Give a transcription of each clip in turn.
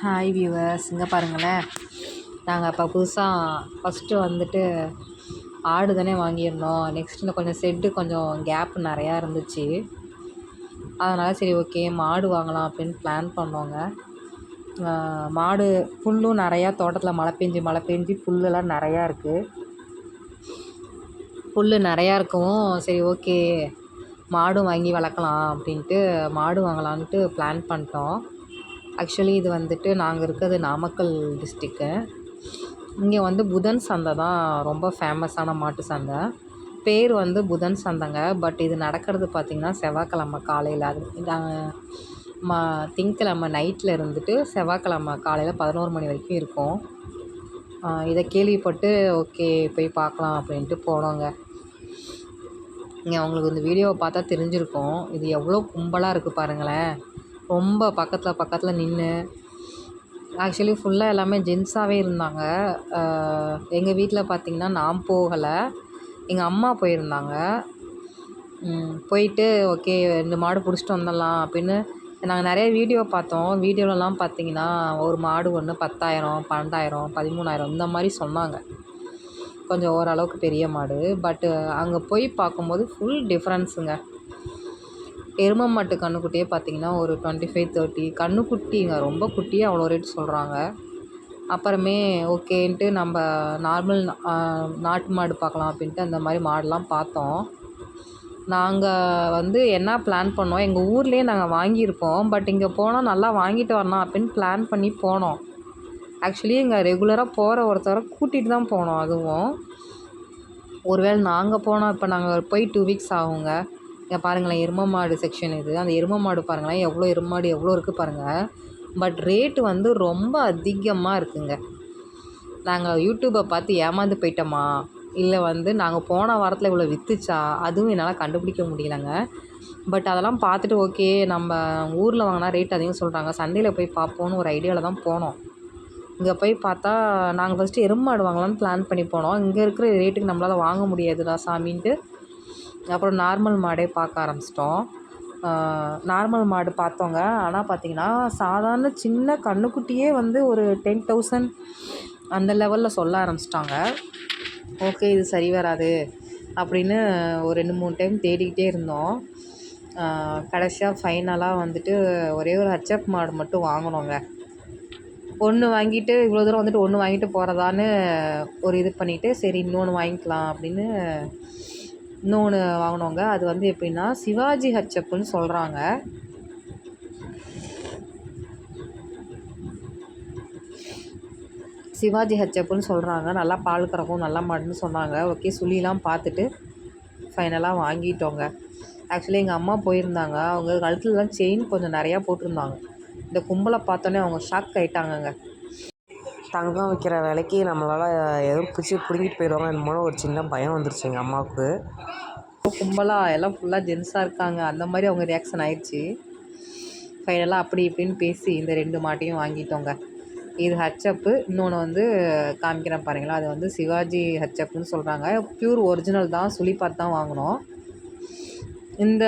Hi viewers இங்கே பாருங்களேன். நாங்கள் இப்போ புதுசாக ஃபஸ்ட்டு வந்துட்டு ஆடு தானே வாங்கியிருந்தோம். நெக்ஸ்ட் இன்னும் கொஞ்சம் செட்டு கொஞ்சம் கேப் நிறையா இருந்துச்சு. அதனால் சரி ஓகே மாடு வாங்கலாம் அப்படின்னு பிளான் பண்ணோங்க. மாடு புல்லும் நிறையா தோட்டத்தில் மழை பெஞ்சு மழை பெஞ்சு புல்லெல்லாம் நிறையா இருக்குது புல் நிறையா இருக்கவும் சரி ஓகே மாடும் வாங்கி வளர்க்கலாம் அப்படின்ட்டு மாடு வாங்கலான்ட்டு பிளான் பண்ணிட்டோம். ஆக்சுவலி இது வந்துட்டு நாங்கள் இருக்கிறது நாமக்கல் டிஸ்ட்ரிக்கு இங்கே வந்து புதன் சந்தை தான் ரொம்ப ஃபேமஸான மாட்டு சந்தை. பேர் வந்து புதன் சந்தைங்க. பட் இது நடக்கிறது பார்த்திங்கன்னா செவ்வாய்க்கிழமை காலையில். அது நாங்கள் மா திங்கக்கிழம நைட்டில் இருந்துட்டு செவ்வாய்க்கிழமை காலையில் பதினோரு மணி வரைக்கும் இருக்கும். இதை கேள்விப்பட்டு ஓகே போய் பார்க்கலாம் அப்படின்ட்டு போனோங்க. இங்கே உங்களுக்கு இந்த வீடியோவை பார்த்தா தெரிஞ்சிருக்கும். இது எவ்வளோ கும்பலாக இருக்குது பாருங்களேன். ரொம்ப பக்கத்தில் பக்கத்தில் நின்று ஆக்சுவலி ஃபுல்லாக எல்லாமே ஜென்ஸாகவே இருந்தாங்க. எங்கள் வீட்டில் பார்த்திங்கன்னா நான் போகலை. எங்கள் அம்மா போயிருந்தாங்க. போயிட்டு ஓகே ரெண்டு மாடு பிடிச்சிட்டு வந்துடலாம் அப்படின்னு நாங்கள் நிறைய வீடியோ பார்த்தோம். வீடியோலலாம் பார்த்தீங்கன்னா ஒரு மாடு ஒன்று பத்தாயிரம் பன்னெண்டாயிரம் பதிமூணாயிரம் இந்த மாதிரி சொன்னாங்க. கொஞ்சம் ஓரளவுக்கு பெரிய மாடு. பட்டு அங்கே போய் பார்க்கும்போது ஃபுல் டிஃப்ரென்ஸுங்க எருமை மாட்டு கன்றுக்குட்டியே பார்த்தீங்கன்னா ஒரு டுவெண்ட்டி ஃபைவ் தேர்ட்டி கன்றுக்குட்டிங்க ரொம்ப குட்டியே அவ்வளோ ரேட் சொல்கிறாங்க அப்புறமே ஓகேன்ட்டு நம்ம நார்மல் நாட்டு மாடு பார்க்கலாம் அப்படின்ட்டு அந்த மாதிரி மாடுலாம் பார்த்தோம். நாங்கள் வந்து என்ன பிளான் பண்ணோம்? எங்கள் ஊர்லேயே நாங்கள் வாங்கியிருக்கோம் பட் இங்கே போனால் நல்லா வாங்கிட்டு வரலாம் அப்படின்னு பிளான் பண்ணி போனோம். ஆக்சுவலி இங்கே ரெகுலராக போகிற ஒருத்தரை கூட்டிகிட்டு தான் போனோம் அதுவும். ஒருவேளை நாங்கள் போனால் இப்போ நாங்கள் போய் டூ வீக்ஸ் ஆகுங்க. இங்கே பாருங்களேன் எருமை மாடு செக்ஷன் இது. அந்த எருமை மாடு பாருங்களேன் எவ்வளோ எருமாடு மாடு எவ்வளோ இருக்குது பாருங்கள் பட் ரேட்டு வந்து ரொம்ப அதிகமாக இருக்குங்க. நாங்கள் யூடியூப்பை பார்த்து ஏமாந்து போயிட்டோமா? இல்லை வந்து நாங்கள் போன வாரத்தில் இவ்வளோ விற்றுச்சா அதுவும் என்னால் கண்டுபிடிக்க முடியலங்க. பட் அதெல்லாம் பார்த்துட்டு ஓகே நம்ம ஊரில் வாங்கினா ரேட் அதிகம் சொல்கிறாங்க சந்தையில் போய் பார்ப்போன்னு ஒரு ஐடியாவில் தான் போனோம். இங்கே போய் பார்த்தா நாங்கள் ஃபஸ்ட்டு எருமாடு வாங்கலாம்னு பிளான் பண்ணி போனோம். இங்கே இருக்கிற ரேட்டுக்கு நம்மளால் வாங்க முடியாதுடா சாமின்ட்டு. அப்புறம் நார்மல் மாடே பார்க்க ஆரம்பிச்சிட்டோம். நார்மல் மாடு பார்த்தோங்க. ஆனால் பார்த்திங்கன்னா சாதாரண சின்ன கன்றுக்குட்டியே வந்து ஒரு டென் தௌசண்ட் அந்த லெவலில் சொல்ல ஆரம்பிச்சிட்டாங்க. ஓகே இது சரி வராது அப்படின்னு ஒரு ரெண்டு மூணு டைம் தேடிக்கிட்டே இருந்தோம். கடைசியாக ஃபைனலாக வந்துட்டு ஒரே ஒரு ஹச்எப் மாடு மட்டும் வாங்கினோங்க. ஒன்று வாங்கிட்டு இவ்வளோ தூரம் வந்துட்டு ஒன்று வாங்கிட்டு போகிறதான்னு ஒரு இது பண்ணிவிட்டு சரி இன்னொன்று வாங்கிக்கலாம் அப்படின்னு இன்னொன்று வாங்கினோங்க அது வந்து எப்படின்னா சிவாஜி ஹச்சப்புன்னு சொல்கிறாங்க சிவாஜி ஹச்சப்புன்னு சொல்கிறாங்க நல்லா பால் கறக்கும் நல்லா மாடுன்னு சொன்னாங்க. ஓகே சுழிலாம் பார்த்துட்டு ஃபைனலாக வாங்கிட்டோங்க. ஆக்சுவலி எங்கள் அம்மா போயிருந்தாங்க. அவங்க கழுத்துலலாம் செயின் கொஞ்சம் நிறையா போட்டிருந்தாங்க. இந்த கும்பலை பார்த்தோன்னே அவங்க ஷாக் ஆகிட்டாங்கங்க தங்கம் விற்கிற விலைக்கு நம்மளால் எதுவும் பிடிச்சி பிடுங்கிட்டு போயிடுவாங்களோ என்னமோ ஒரு சின்ன பயம் வந்துருச்சு எங்கள் அம்மாவுக்கு. கும்பலாக எல்லாம் ஃபுல்லாக ஜென்ஸாக இருக்காங்க. அந்த மாதிரி அவங்க ரியாக்ஷன் ஆயிடுச்சு. ஃபைனலாக அப்படி இப்படின்னு பேசி இந்த ரெண்டு மாட்டையும் வாங்கிட்டோங்க. இது ஹச்சப்பு இன்னொன்று வந்து காமிக்கிறேன் பாருங்களா அது வந்து சிவாஜி ஹச்சப்புன்னு சொல்கிறாங்க ப்யூர் ஒரிஜினல் தான் சுழி பார்த்து தான் வாங்கினோம். இந்த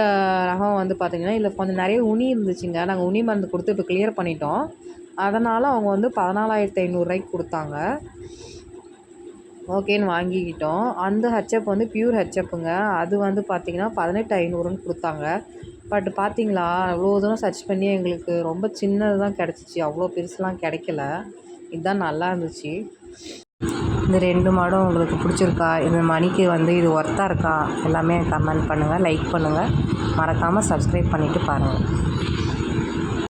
ரகம் வந்து பார்த்திங்கன்னா இதில் கொஞ்சம் நிறைய உனி இருந்துச்சுங்க. நாங்கள் உனி மருந்து கொடுத்து இப்போ கிளியர் பண்ணிட்டோம். அதனால் அவங்க வந்து பதினாலாயிரத்து ஐநூறுரூவாய்க்கு கொடுத்தாங்க. ஓகேன்னு வாங்கிக்கிட்டோம். அந்த ஹெச்எப் வந்து ப்யூர் ஹெச்எப்புங்க அது வந்து பார்த்திங்கன்னா பதினெட்டு ஐநூறுன்னு கொடுத்தாங்க. பட் பார்த்தீங்களா அவ்வளோ தூரம் சர்ச் பண்ணி எங்களுக்கு ரொம்ப சின்னது தான் கிடச்சிச்சு. அவ்வளோ பெருசுலாம் கிடைக்கல. இதுதான் நல்லா இருந்துச்சு. இந்த ரெண்டு மாடும் உங்களுக்கு பிடிச்சிருக்கா? இந்த மணிக்கு வந்து இது ஒர்த்தாக இருக்கா? எல்லாமே கமெண்ட் பண்ணுங்கள் லைக் பண்ணுங்கள் மறக்காமல் சப்ஸ்கிரைப் பண்ணிவிட்டு பாருங்கள்